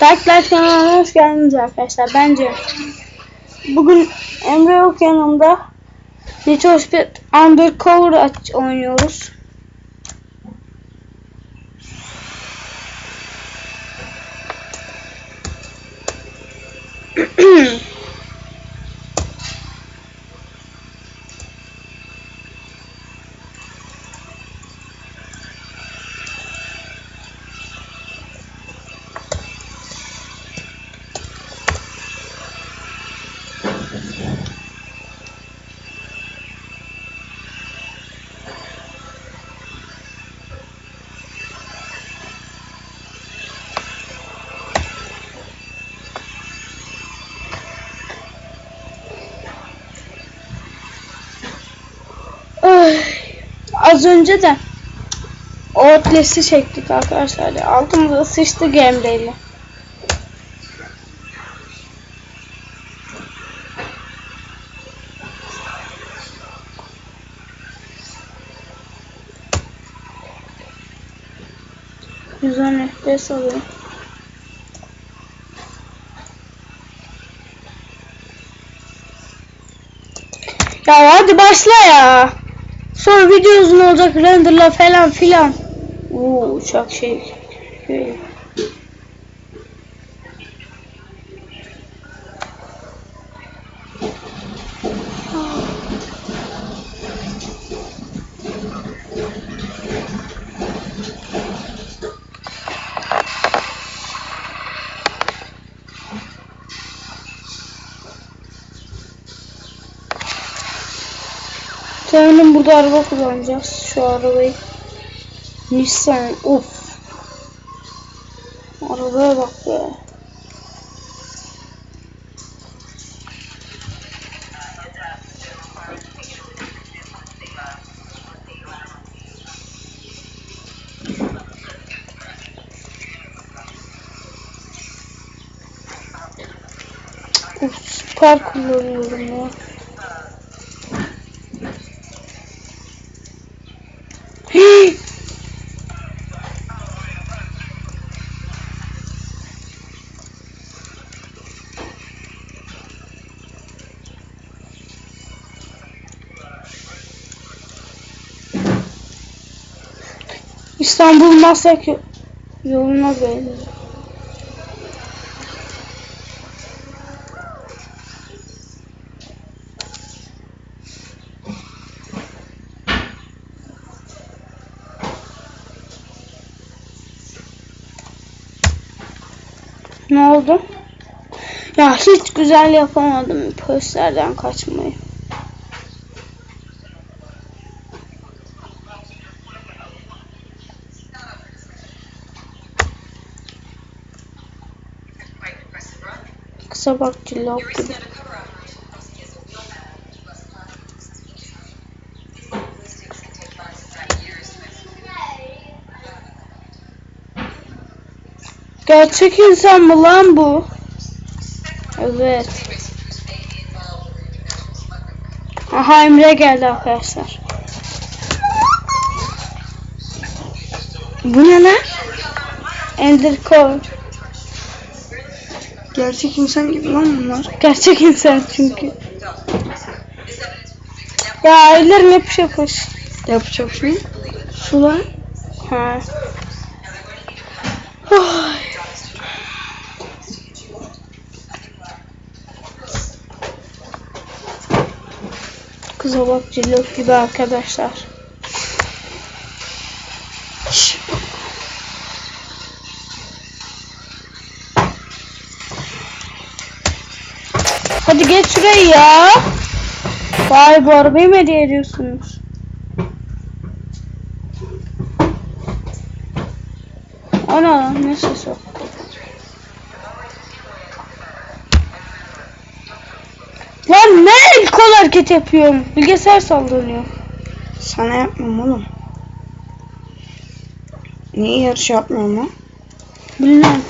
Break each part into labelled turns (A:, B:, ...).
A: Dark kanalına hoş geldiniz arkadaşlar. Bence bugün Emre yok yanımda. Need for Speed Undercover aç oynuyoruz. az önce de Outlast'i çektik arkadaşlar. Altımıza sıçtı gameplay'le. Güzel FPS alıyor. Ya hadi başla ya. Sonra video uzun olacak renderla falan filan. Oo çok şey. şey. Sanırım burada araba kullanacağız. Şu arabayı. Nissan. Of. Arabaya bak be. Of süper kullanıyorum ya. İstanbul Masak yoluna benziyor. Ne oldu? Ya hiç güzel yapamadım posterden kaçmayı. Cillop gibi. Gerçek insan mı lan bu? Evet. Aha Emre geldi arkadaşlar. Bu ne lan? Ender Core.
B: Gerçek insan gibi lan bunlar.
A: Gerçek insan çünkü. Ya ellerim yapış yapış.
B: Yapacak şey. Sular.
A: Ha. Ay. Kıza bak cillop gibi arkadaşlar. Hadi geç şuraya ya. Vay bu arabayı mı hediye ediyorsunuz? Ana ne ses o? Lan ne el kol hareket yapıyorum? Bilgisayar sallanıyor.
B: Sana yapmam oğlum. Niye yarış yapmıyorum lan?
A: Bilmem.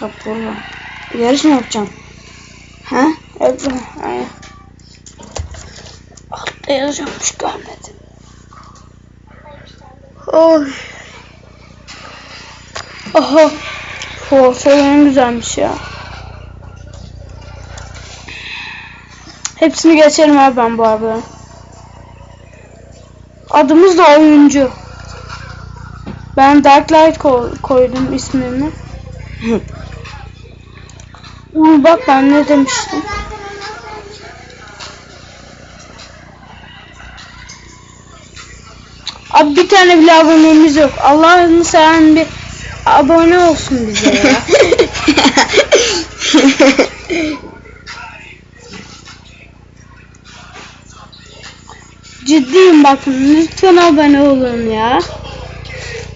B: Valla. Yarış mı yapacağım? Ha?
A: Evet, aynen. Altta yazıyormuş görmedim.
B: Oy.
A: Aha. Portföyün güzelmiş ya. Hepsini geçerim abi ben bu arada. Adımız da oyuncu. Ben Dark Light ko- koydum ismini. Uy bak ben ne demiştim. Abi bir tane bile abonemiz yok. Allah'ını seven bir abone olsun bize ya. Ciddiyim bakın lütfen abone olun ya.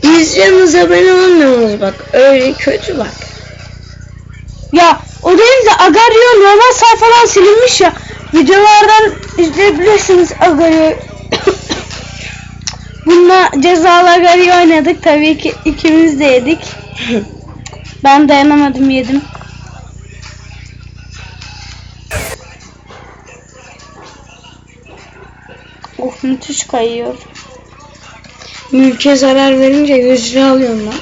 B: İzliyorsunuz abone olmuyorsunuz bak. Öyle kötü bak.
A: Ya o değil de Agario normal sayfadan silinmiş ya. Videolardan izleyebilirsiniz Agario. Bununla cezalı Agario oynadık tabii ki ikimiz de yedik. Ben dayanamadım yedim. Of müthiş kayıyor.
B: Mülke zarar verince 100 lira alıyorum lan.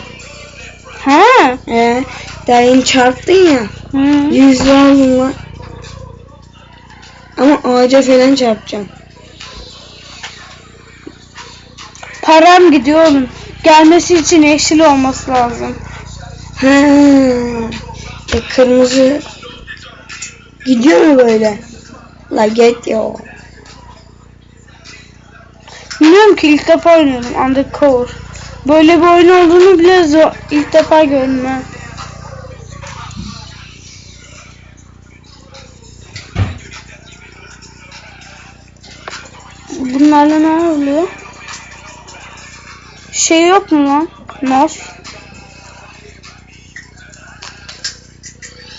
A: Ha?
B: Ee, daha yeni çarptın ya. 100 lira aldım lan. Ama ağaca falan çarpacağım.
A: Param gidiyor oğlum. Gelmesi için yeşil olması lazım.
B: Ha. E, kırmızı gidiyor mu böyle? La get ya.
A: Bilmiyorum ki ilk defa oynuyorum Undercover. Böyle bir oyun olduğunu bile zor, ilk defa gördüm ha. Bunlarla ne oluyor? Şey yok mu lan? Nos.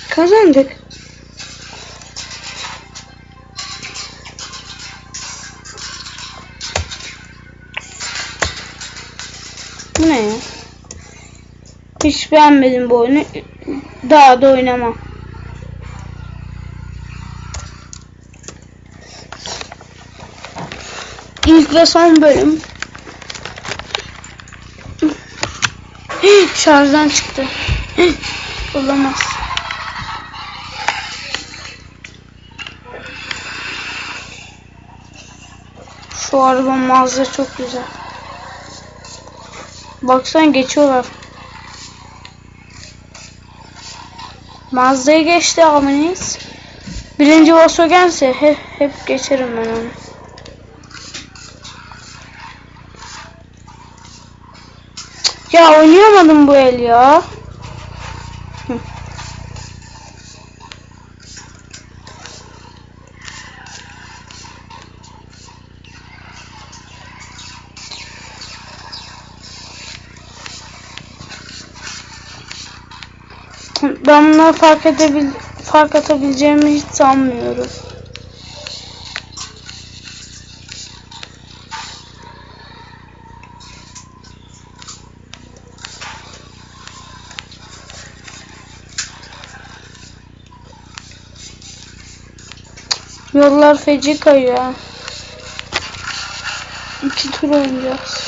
B: Kazandık.
A: Bu ne ya? Hiç beğenmedim bu oyunu. Daha da oynamam. Ve son bölüm. Şarjdan çıktı. Olamaz. Şu araba mağaza çok güzel. Baksana geçiyorlar. Mazda'yı geçti abiniz. Birinci Volkswagen'se hep, hep geçerim ben onu. Ya oynayamadım bu el ya. Ben bunları fark edebil fark atabileceğimi hiç sanmıyorum. Yollar feci kayıyor. İki tur oynayacağız.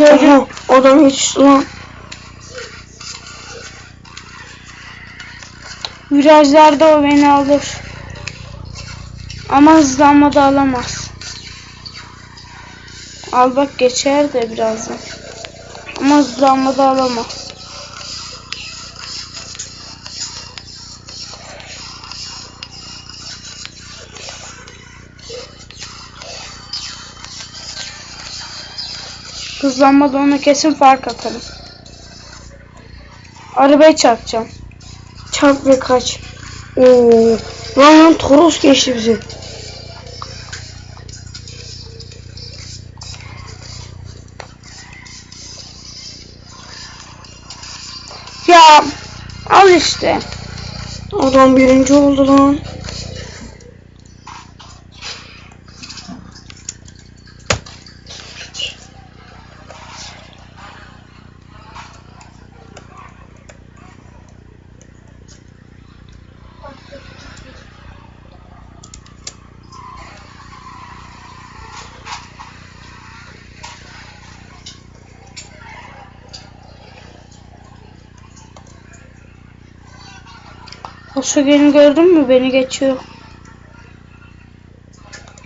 B: Aha, adam hiç lan.
A: Virajlarda o beni alır. Ama hızlanmada alamaz. Al bak geçer de birazdan. Ama hızlanmada alamaz. Hızlanmada ona kesin fark atarım. Arabayı çarpacağım.
B: Çarp ve kaç. Oo. Lan lan Toros geçti bizi.
A: Ya al işte.
B: Adam birinci oldu lan.
A: Volkswagen'i gördün mü? Beni geçiyor.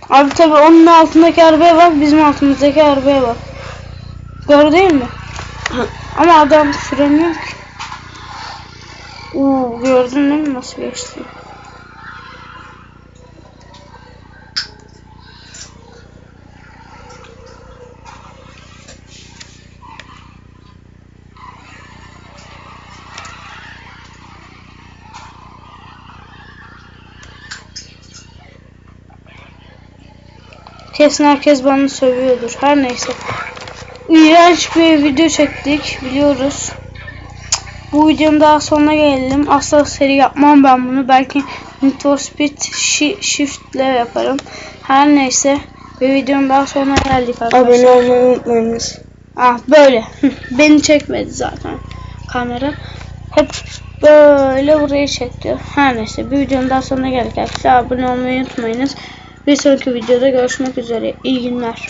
A: Abi tabi onun altındaki arabaya bak, bizim altımızdaki arabaya bak. Doğru değil mi? Ama adam süremiyor ki. Oo, gördün değil mi nasıl geçti? Kesin herkes bana sövüyordur. Her neyse. İğrenç bir video çektik biliyoruz. Bu videonun daha sonuna gelelim. Asla seri yapmam ben bunu. Belki Need for Speed Shi- Shift ile yaparım. Her neyse. Bir videonun daha sonuna geldik arkadaşlar.
B: Abone olmayı unutmayınız.
A: Ah böyle. Beni çekmedi zaten kamera. Hep böyle burayı çekti. Her neyse bir videonun daha sonuna geldik arkadaşlar. Abone olmayı unutmayınız. Bir sonraki videoda görüşmek üzere. İyi günler.